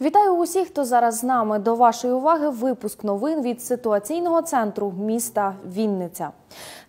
Вітаю усіх, хто зараз з нами. До вашої уваги випуск новин від ситуаційного центру міста Вінниця.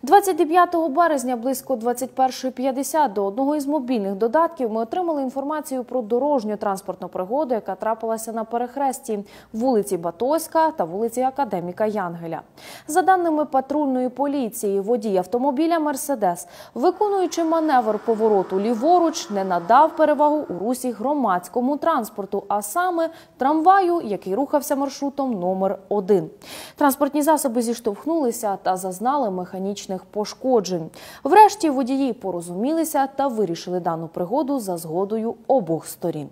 29 березня близько 21.50 до одного із мобільних додатків ми отримали інформацію про дорожню транспортну пригоду, яка трапилася на перехресті вулиці Батоська та вулиці Академіка Янгеля. За даними патрульної поліції, водій автомобіля Мерседес, виконуючи маневр повороту ліворуч, не надав перевагу у русі громадському транспорту, а саме трамваю, який рухався маршрутом номер 1 Транспортні засоби зіштовхнулися та зазнали механічних пошкоджень. Врешті водії порозумілися та вирішили дану пригоду за згодою обох сторін.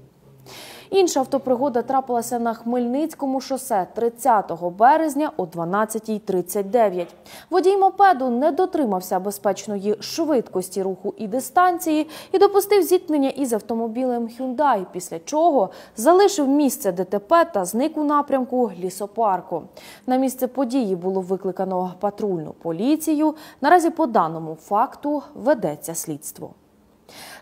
Інша автопригода трапилася на Хмельницькому шосе 30 березня о 12.39. Водій мопеду не дотримався безпечної швидкості руху і дистанції і допустив зіткнення із автомобілем Hyundai, після чого залишив місце ДТП та зник у напрямку лісопарку. На місце події було викликано патрульну поліцію. Наразі по даному факту ведеться слідство.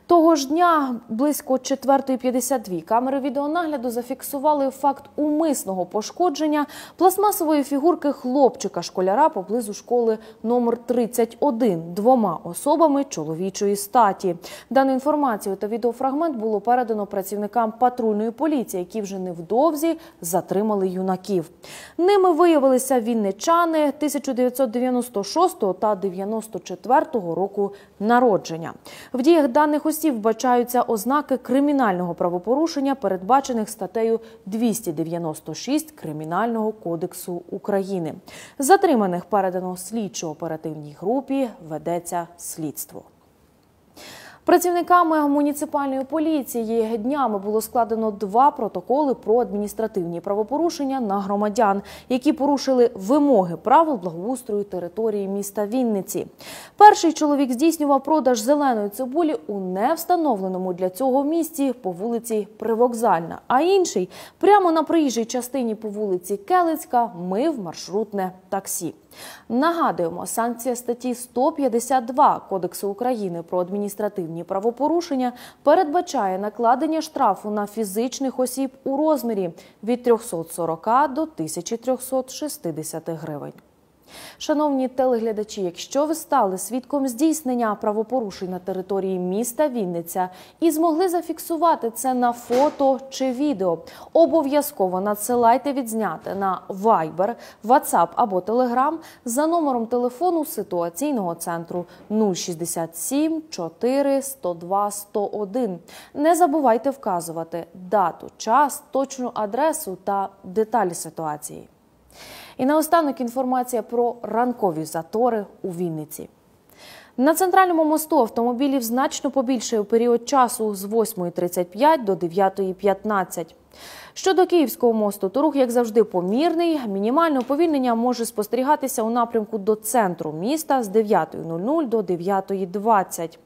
Того ж дня близько 4.52 камери відеонагляду зафіксували факт умисного пошкодження пластмасової фігурки хлопчика-школяра поблизу школи номер 31 двома особами чоловічої статі. Дану інформацію та відеофрагмент було передано працівникам патрульної поліції, які вже невдовзі затримали юнаків. Ними виявилися вінничани 1996 та 94 року народження. В діях даних осіб вбачаються ознаки кримінального правопорушення, передбачених статтею 296 Кримінального кодексу України. Затриманих передано слідчо-оперативній групі ведеться слідство. Працівниками муніципальної поліції днями було складено два протоколи про адміністративні правопорушення на громадян, які порушили вимоги правил благоустрою території міста Вінниці. Перший чоловік здійснював продаж зеленої цибулі у невстановленому для цього місці по вулиці Привокзальна, а інший прямо на проїжджій частині по вулиці Келицька мив маршрутне таксі. Нагадуємо, санкція статті 152 Кодексу України про адміністративні правопорушення передбачає накладення штрафу на фізичних осіб у розмірі від 340 до 1360 гривень. Шановні телеглядачі, якщо ви стали свідком здійснення правопорушень на території міста Вінниця і змогли зафіксувати це на фото чи відео, обов'язково надсилайте відзняти на Viber, WhatsApp або Telegram за номером телефону ситуаційного центру 067 4 102 101. Не забувайте вказувати дату, час, точну адресу та деталі ситуації. І наостанок інформація про ранкові затори у Вінниці. На центральному мосту автомобілів значно побільшає у період часу з 8.35 до 9.15. Щодо Київського мосту, то рух, як завжди, помірний. Мінімальне уповільнення може спостерігатися у напрямку до центру міста з 9.00 до 9.20.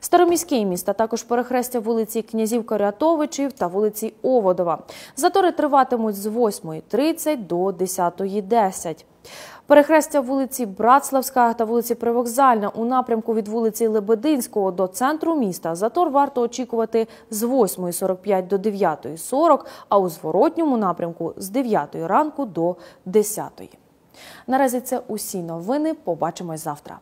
Староміський міст, а також перехрестя вулиці князів Корятовичів та вулиці Оводова. Затори триватимуть з 8.30 до 10.10. Перехрестя вулиці Братславська та вулиці Привокзальна у напрямку від вулиці Лебединського до центру міста. Затор варто очікувати з 8.45 до 9.40, а у зворотньому напрямку з 9 ранку до 10. Наразі це усі новини. Побачимось завтра.